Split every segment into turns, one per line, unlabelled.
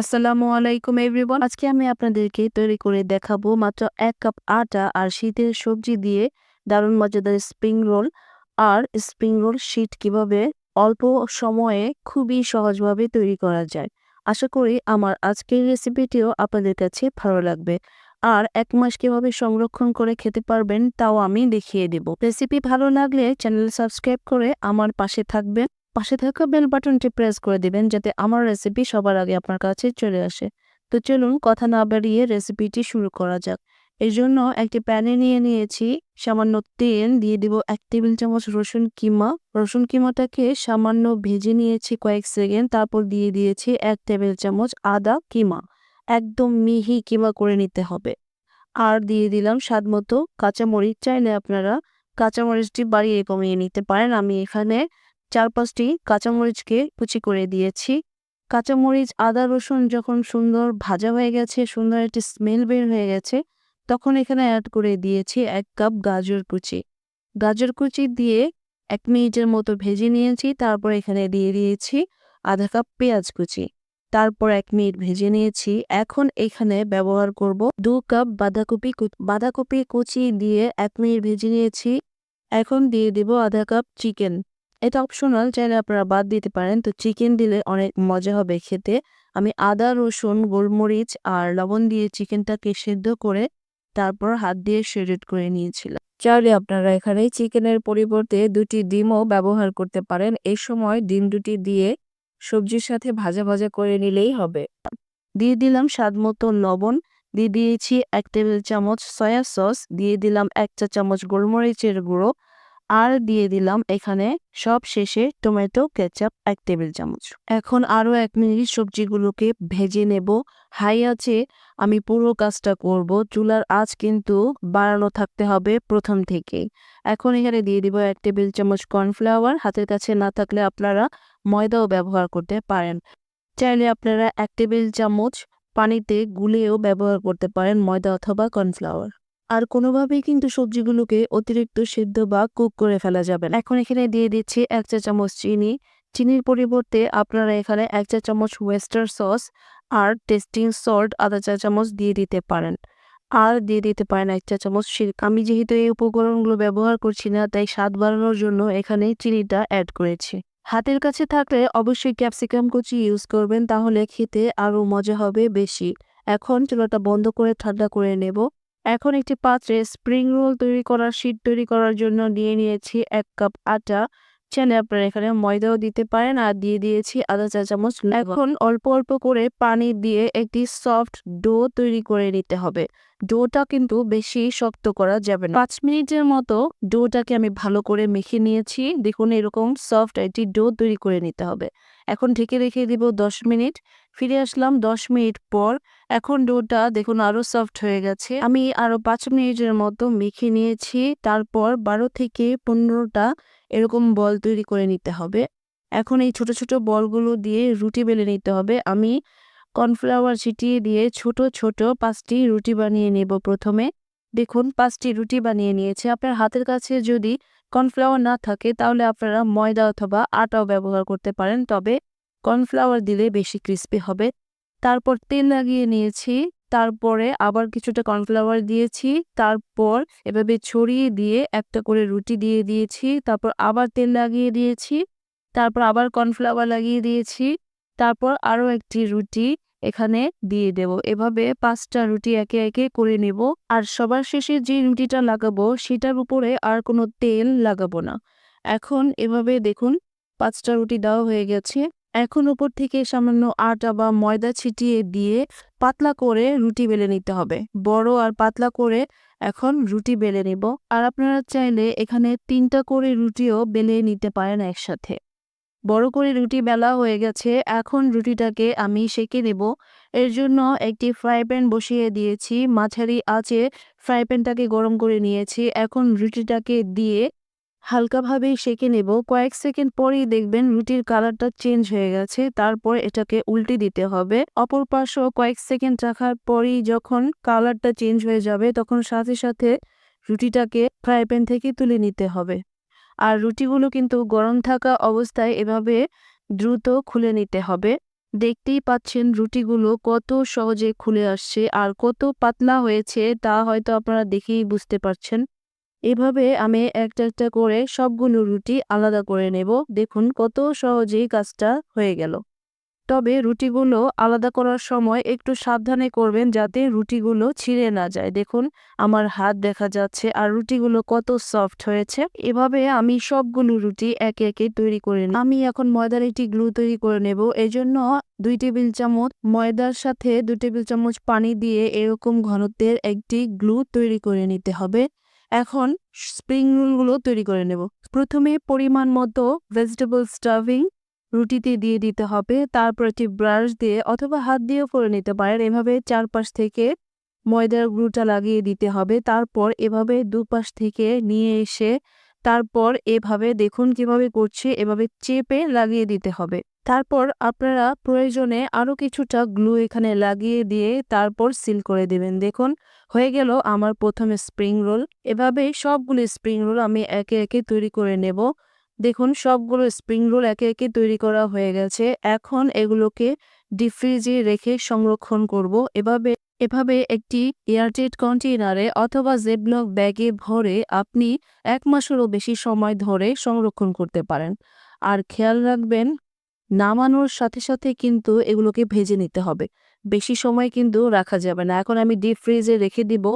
আসসালামু আলাইকুম এভরিওয়ান। আজকে আমি আপনাদেরকে তৈরি করে দেখাবো মাত্র এক কাপ আটা আর শীতের সবজি দিয়ে দারুণ মজাদার স্প্রিং রোল। আর স্প্রিং রোল শীট কীভাবে অল্প সময়ে খুবই সহজভাবে তৈরি করা যায়। আশা করি আমার আজকের রেসিপিটিও আপনাদের কাছে ভালো লাগবে। আর এক মাস কীভাবে সংরক্ষণ করে খেতে পারবেন তাও আমি দেখিয়ে দেব। রেসিপি ভালো লাগলে চ্যানেল সাবস্ক্রাইব করে আমার পাশে থাকবেন। পাশে থাকা বেল বাটনটি প্রেস করে দিবেন যাতে আমার রেসিপি সবার আগে আপনার কাছে চলে আসে। তো চলুন কথা না বাড়িয়ে রেসিপিটি শুরু করা যাক। এর জন্য একটি প্যানে নিয়ে নিয়েছি সামান্য তেল, দিয়ে দিব এক টেবিল চামচ রসুন কিমা। রসুন কিমাটাকে সামান্য ভেজে নিয়েছি কয়েক সেকেন্ড, তারপর দিয়ে দিয়েছি এক টেবিল চামচ আদা কিমা। একদম মিহি কিমা করে নিতে হবে। আর দিয়ে দিলাম স্বাদ মতো কাঁচামরিচ, চাইলে আপনারা কাঁচামরিচটি বাড়িয়ে কমিয়ে নিতে পারেন। আমি এখানে চার পাঁচটি কাঁচামরিচকে কুচি করে দিয়েছি। কাঁচামরিচ, আদা, রসুন যখন সুন্দর ভাজা হয়ে গেছে, সুন্দর একটি স্মেল বের হয়ে গেছে, তখন এখানে অ্যাড করে দিয়েছি এক কাপ গাজর কুচি। গাজর কুচি দিয়ে এক মিনিটের মতো ভেজে নিয়েছি, তারপর এখানে দিয়ে দিয়েছি আধা কাপ পেঁয়াজ কুচি। তারপর এক মিনিট ভেজে নিয়েছি। এখন এখানে ব্যবহার করব দু কাপ বাঁধাকপি বাঁধাকপি কুচি দিয়ে এক মিনিট ভেজে নিয়েছি। এখন দিয়ে দিব আধা কাপ চিকেন। এটা অপশনাল চাইলে আপনারা বাদ দিতে পারেন। তো চিকেন দিলে অনেক মজা হবে খেতে। আমি আদা, রসুন, গোলমরিচ আর লবণ দিয়ে চিকেনটাকে সেদ্ধ করে তারপর হাত দিয়ে শেডেড করে নিয়েছিলাম। চাইলে আপনারা এখানে চিকেনের পরিবর্তে দুটি ডিমও ব্যবহার করতে পারেন। এই সময় ডিম দুটি দিয়ে সবজির সাথে ভাজা ভাজা করে নিলেই হবে। দিয়ে দিলাম স্বাদ মতো লবণ। দিয়ে দিয়েছি এক টেবিল চামচ সয়া সস দিয়ে দিলাম এক চা চামচ গোলমরিচের গুঁড়ো। আর দিয়ে দিলাম এখানে সব শেষে টমেটো, কেচাপ, এক টেবিল চামচ। এখন আরও এক মিনিট সবজিগুলোকে ভেজে নেব। হাই আছে, আমি পুরো কাজটা করব। চুলার আঁচ কিন্তু বাড়ানো থাকতে হবে প্রথম থেকেই এখন এখানে দিয়ে দিব এক টেবিল চামচ কর্নফ্লাওয়ার। হাতের কাছে না থাকলে আপনারা ময়দাও ব্যবহার করতে পারেন। চাইলে আপনারা এক টেবিল চামচ পানিতে গুলেও ব্যবহার করতে পারেন ময়দা অথবা কর্নফ্লাওয়ার। আর কোনোভাবেই কিন্তু সবজিগুলোকে অতিরিক্ত সিদ্ধ বা কুক করে ফেলা যাবে না। এখন এখানে দিয়ে দিচ্ছি এক চা চামচ চিনি। চিনির পরিবর্তে আপনারা এখানে এক চা চামচ ওয়েস্টার সস আর টেস্টিং সল্ট আধা চা চামচ দিয়ে দিতে পারেন। আর দিয়ে দিতে পারেন এক চা চামচ আমি যেহেতু এই উপকরণগুলো ব্যবহার করছি না, তাই স্বাদ বাড়ানোর জন্য এখানে চিনিটা অ্যাড করেছি। হাতের কাছে থাকলে অবশ্যই ক্যাপসিকাম কুচি ইউজ করবেন, তাহলে খেতে আরও মজা হবে বেশি। এখন চুলাটা বন্ধ করে ঠান্ডা করে নেব। এখন একটি পাত্রে স্প্রিং রোল তৈরি করার শীট তৈরি করার জন্য নিয়ে নিয়েছি এক কাপ আটা। চাইলে আপনারা এখানে ময়দাও দিতে পারেন আর দিয়ে দিয়েছি আধা চা চামচ এখন অল্প অল্প করে পানি দিয়ে একটি সফট ডো তৈরি করে নিতে হবে। ডোটা কিন্তু বেশি শক্ত করা যাবে না। পাঁচ মিনিটের মতো ডোটাকে আমি ভালো করে মেখে নিয়েছি। দেখুন এরকম সফট একটি ডো তৈরি করে নিতে হবে। এখন ঢেকে রেখে দিব দশ মিনিট। ফিরে আসলাম দশ মিনিট পর। এখন ডোটা দেখুন আরও সফট হয়ে গেছে। আমি আরও পাঁচ মিনিটের মতো মেখে নিয়েছি। তারপর বারো থেকে পনেরোটা এরকম বল তৈরি করে নিতে হবে। এখন এই ছোট ছোট বলগুলো দিয়ে রুটি বেলে নিতে হবে। আমি কর্নফ্লাওয়ার ছিটিয়ে দিয়ে ছোট ছোট পাঁচটি রুটি বানিয়ে নেব প্রথমে। দেখুন, পাঁচটি রুটি বানিয়ে নিয়েছে। আপনার হাতের কাছে যদি কর্নফ্লাওয়ার না থাকে, তাহলে আপনারা ময়দা অথবা আটাও ব্যবহার করতে পারেন। তবে কর্নফ্লাওয়ার দিলে বেশি ক্রিস্পি হবে। তারপর তেল লাগিয়ে নিয়েছি, তারপরে আবার কিছুটা কর্নফ্লাওয়ার দিয়েছি, তারপর এভাবে ছড়িয়ে দিয়ে একটা করে রুটি দিয়ে দিয়েছি, তারপর আবার তেল লাগিয়ে দিয়েছি, তারপর আবার কর্নফ্লাওয়ার লাগিয়ে দিয়েছি, তারপর আরও একটি রুটি এখানে দিয়ে দেব। এভাবে পাঁচটা রুটি একে একে করে নেব আর সবার শেষে যে রুটিটা লাগাবো সেটার উপরে আর কোনো তেল লাগাবো না। এখন এভাবে দেখুন, পাঁচটা রুটি দেওয়া হয়ে গেছে। এখন উপর থেকে সামান্য আটা বা ময়দা ছিটিয়ে দিয়ে পাতলা করে রুটি বেলে নিতে হবে। বড় আর পাতলা করে এখন রুটি বেলে নিব। আর আপনারা চাইলে এখানে তিনটা করে রুটিও বেলে নিতে পারেন একসাথে। বড় করে রুটি বেলা হয়ে গেছে। এখন রুটিটাকে আমি সেঁকে নেব। এর জন্য একটি ফ্রাই প্যান বসিয়ে দিয়েছি। মাঝারি আঁচে ফ্রাই প্যানটাকে গরম করে নিয়েছি। এখন রুটিটাকে দিয়ে হালকাভাবে সেঁকে নেব। কয়েক সেকেন্ড পরেই দেখবেন রুটির কালারটা চেঞ্জ হয়ে গেছে। তারপর এটাকে উল্টে দিতে হবে। অপর পাশও কয়েক সেকেন্ড রাখার পরই যখন কালারটা চেঞ্জ হয়ে যাবে, তখন সাথে সাথে রুটিটাকে ফ্রাই প্যান থেকে তুলে নিতে হবে। আর রুটিগুলো কিন্তু গরম থাকা অবস্থায় এভাবে দ্রুত খুলে নিতে হবে। দেখতেই পাচ্ছেন রুটিগুলো কত সহজে খুলে আসছে। আর কত পাতলা হয়েছে তা হয়তো আপনারা দেখেই বুঝতে পারছেন। এভাবে আমি একটা একটা করে সবগুলো রুটি আলাদা করে নেব। দেখুন কত সহজেই কাজটা হয়ে গেল। তবে রুটিগুলো আলাদা করার সময় একটু সাবধানে করবেন যাতে রুটিগুলো ছিঁড়ে না যায়। দেখুন আমার হাত দেখা যাচ্ছে আর রুটিগুলো কত সফট হয়েছে। এভাবে আমি সবগুলো রুটি একে একে তৈরি করে। আমি এখন ময়দার একটি গ্লু তৈরি করে নেব। এজন্য দুই টেবিল চামচ ময়দার সাথে দুই টেবিল চামচ পানি দিয়ে এরকম ঘনত্বের একটি গ্লু তৈরি করে নিতে হবে। এখন স্প্রিং রুলগুলো তৈরি করে নেব। প্রথমে পরিমাণ মতো ভেজিটেবল স্টাভিং রুটিতে দিয়ে দিতে হবে। তারপর একটি ব্রাশ দিয়ে অথবা হাত দিয়েও করে নিতে পারেন। এভাবে চারপাশ থেকে ময়দার গুঁড়োটা লাগিয়ে দিতে হবে। তারপর এভাবে দুপাশ থেকে নিয়ে এসে তারপর এভাবে দেখুন কীভাবে করছে, এভাবে চেপে লাগিয়ে দিতে হবে। তারপর আপনারা প্রয়োজনে আরও কিছুটা গ্লু এখানে লাগিয়ে দিয়ে তারপর সিল করে দেবেন। দেখুন, হয়ে গেল আমার প্রথমে স্প্রিং রোল। এভাবে সবগুলো স্প্রিং রোল আমি একে একে তৈরি করে নেব। দেখুন, সবগুলো স্প্রিং রোল একে একে তৈরি করা হয়ে গেছে। এখন এগুলোকে ডিপ ফ্রিজে রেখে সংরক্ষণ করব। এভাবে এভাবে একটি এয়ারটেট কন্টেইনারে অথবা জেবলক ব্যাগে ভরে আপনি এক মাসেরও বেশি সময় ধরে সংরক্ষণ করতে পারেন। আর খেয়াল রাখবেন, নামানোর সাথে সাথে কিন্তু এগুলোকে ভেজে নিতে হবে। বেশি সময় কিন্তু রাখা যাবে না। এখন আমি ডিপ ফ্রিজে রেখে দিব।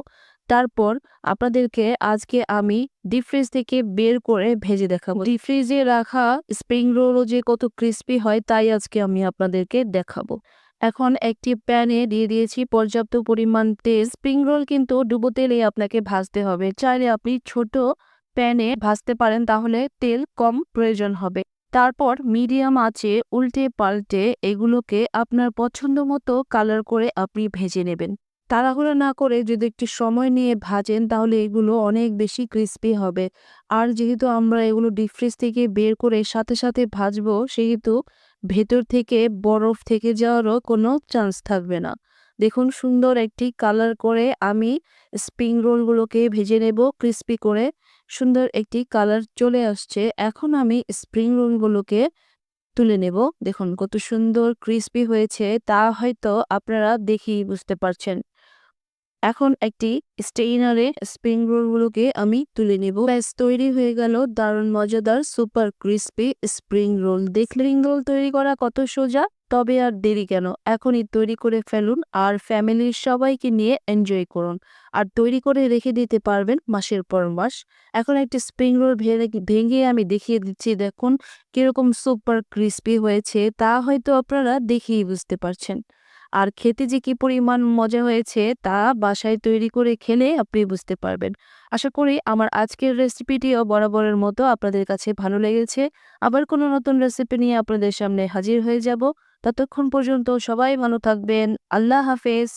তারপর আপনাদেরকে আজকে আমি ডিপ ফ্রিজ থেকে বের করে ভেজে দেখাবো। ডিপ ফ্রিজে রাখা স্প্রিং রোলও যে কত ক্রিস্পি হয়, তাই আজকে আমি আপনাদেরকে দেখাবো। এখন একটি প্যানে দিয়ে দিয়েছি পর্যাপ্ত পরিমাণ তেল স্প্রিং রোল কিন্তু ডুবো তেলে আপনাকে ভাজতে হবে। চাইলে আপনি ছোট প্যানে ভাজতে পারেন, তাহলে তেল কম প্রয়োজন হবে। তারপর মিডিয়াম আঁচে উল্টে পাল্টে এগুলোকে আপনার পছন্দ মতো কালার করে আপনি ভেজে নেবেন। তাড়াহুড়ো না করে যদি একটু সময় নিয়ে ভাজেন, তাহলে এগুলো অনেক বেশি ক্রিস্পি হবে। আর যেহেতু আমরা এগুলো ডিপ ফ্রিজ থেকে বের করে সাথে সাথে ভাজবো, সেহেতু ভেতর থেকে বরফ থেকে যাওয়ারও কোনো চান্স থাকবে না। দেখুন, সুন্দর একটি কালার করে আমি স্প্রিং রোলগুলোকে ভেজে নেব ক্রিস্পি করে। সুন্দর একটি কালার চলে আসছে। এখন আমি স্প্রিং রোলগুলোকে তুলে নেব। দেখুন, কত সুন্দর ক্রিস্পি হয়েছে। তা হয়তো আপনারা দেখেই বুঝতে পারছেন। এখন একটি স্টেইনারে স্প্রিং রোলগুলোকে আমি তুলে নেব। ব্যাস, তৈরি হয়ে গেল দারুণ মজাদার সুপার ক্রিস্পি স্প্রিং রোল। দেখলেন রোল তৈরি করা কত সোজা? তবে আর দেরি কেন? এখনই তৈরি করে ফেলুন আর ফ্যামিলির সবাইকে নিয়ে এনজয় করুন। আর তৈরি করে রেখে দিতে পারবেন মাসের পর মাস। এখন একটি স্প্রিং রোল ভেঙে আমি দেখিয়ে দিচ্ছি, দেখুন কীরকম সুপার ক্রিস্পি হয়েছে তা হয়তো আপনারা দেখেই বুঝতে পারছেন। আর খেতে যে কি পরিমাণ মজা হয়েছে তা বাসায় তৈরি করে খেলে আপনি বুঝতে পারবেন। আশা করি আমার আজকের রেসিপিটিও বরাবরের মতো আপনাদের কাছে ভালো লেগেছে। আবার কোনো নতুন রেসিপি নিয়ে আপনাদের সামনে হাজির হয়ে যাব। ততক্ষণ পর্যন্ত সবাই ভালো থাকবেন। আল্লাহ হাফেজ।